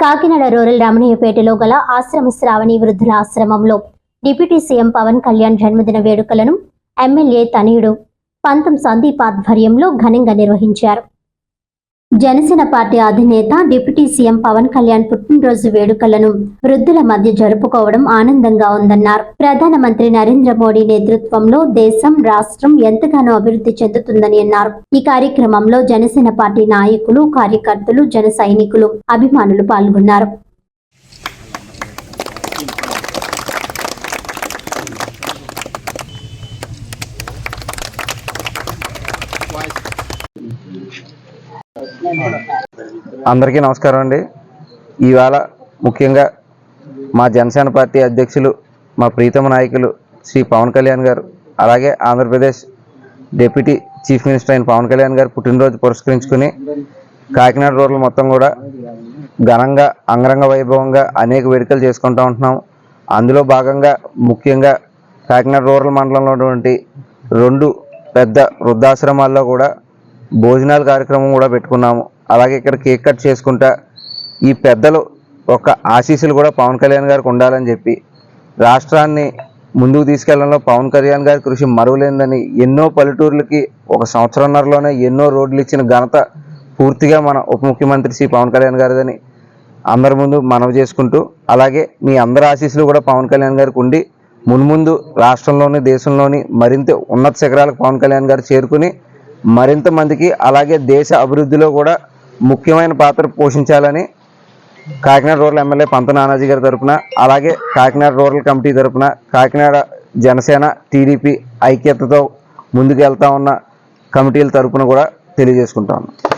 Kakinada rural రమణీయపేటలో గల ఆశ్రమ శ్రావణి వృద్ధుల ఆశ్రమంలో డిప్యూటీ సీఎం పవన్ కళ్యాణ్ జన్మదిన వేడుకలను ఎమ్మెల్యే తనయుడు పంతం సందీప్ ఆధ్వర్యంలో ఘనంగా నిర్వహించారు. జనసేన పార్టీ అధినేత డిప్యూటీ సీఎం పవన్ కళ్యాణ్ పుట్టినరోజు వేడుకలను వృద్ధుల మధ్య జరుపుకోవడం ఆనందంగా ఉందన్నారు. ప్రధానమంత్రి నరేంద్ర మోడీ నేతృత్వంలో దేశం రాష్ట్రం ఎంతగానో అభివృద్ధి చెందుతుందని అన్నారు. ఈ కార్యక్రమంలో జనసేన పార్టీ నాయకులు కార్యకర్తలు జన సైనికులు అభిమానులు పాల్గొన్నారు. అందరికీ నమస్కారం అండి. ఈవేళ ముఖ్యంగా మా జనసేన పార్టీ అధ్యక్షులు మా ప్రీతమ నాయకులు శ్రీ పవన్ కళ్యాణ్ గారు అలాగే ఆంధ్రప్రదేశ్ డిప్యూటీ చీఫ్ మినిస్టర్ అయిన పవన్ కళ్యాణ్ గారు పుట్టినరోజు పురస్కరించుకుని కాకినాడ రోడ్లు మొత్తం కూడా ఘనంగా అంగరంగ వైభవంగా అనేక వేడుకలు చేసుకుంటూ ఉంటున్నాం. అందులో భాగంగా ముఖ్యంగా కాకినాడ రూరల్ మండలంలో ఉన్నటువంటి రెండు పెద్ద వృద్ధాశ్రమాల్లో కూడా భోజనాల కార్యక్రమం కూడా పెట్టుకున్నాము. అలాగే ఇక్కడ కేక్ కట్ చేసుకుంటా ఈ పెద్దలు ఒక ఆశీస్సులు కూడా పవన్ కళ్యాణ్ గారికి ఉండాలని చెప్పి రాష్ట్రాన్ని ముందుకు తీసుకెళ్ళడంలో పవన్ కళ్యాణ్ గారి కృషి మరువలేందని ఎన్నో పల్లెటూర్లకి ఒక సంవత్సరంన్నరలోనే ఎన్నో రోడ్లు ఇచ్చిన ఘనత పూర్తిగా మన ఉప ముఖ్యమంత్రి శ్రీ పవన్ కళ్యాణ్ గారిదని అందరి ముందు మనవి చేసుకుంటూ అలాగే మీ అందరి ఆశీస్సులు కూడా పవన్ కళ్యాణ్ గారికి ఉండి మున్ముందు రాష్ట్రంలోని దేశంలోని మరింత ఉన్నత శిఖరాలకు పవన్ కళ్యాణ్ గారు చేరుకుని మరింత మందికి అలాగే దేశ అభివృద్ధిలో కూడా ముఖ్యమైన పాత్ర పోషించాలని కాకినాడ రూరల్ ఎమ్మెల్యే పంత నానాజీ గారి తరఫున అలాగే కాకినాడ రూరల్ కమిటీ తరపున కాకినాడ జనసేన టీడీపీ ఐక్యతతో ముందుకు వెళ్తా ఉన్న కమిటీల తరఫున కూడా తెలియజేసుకుంటాను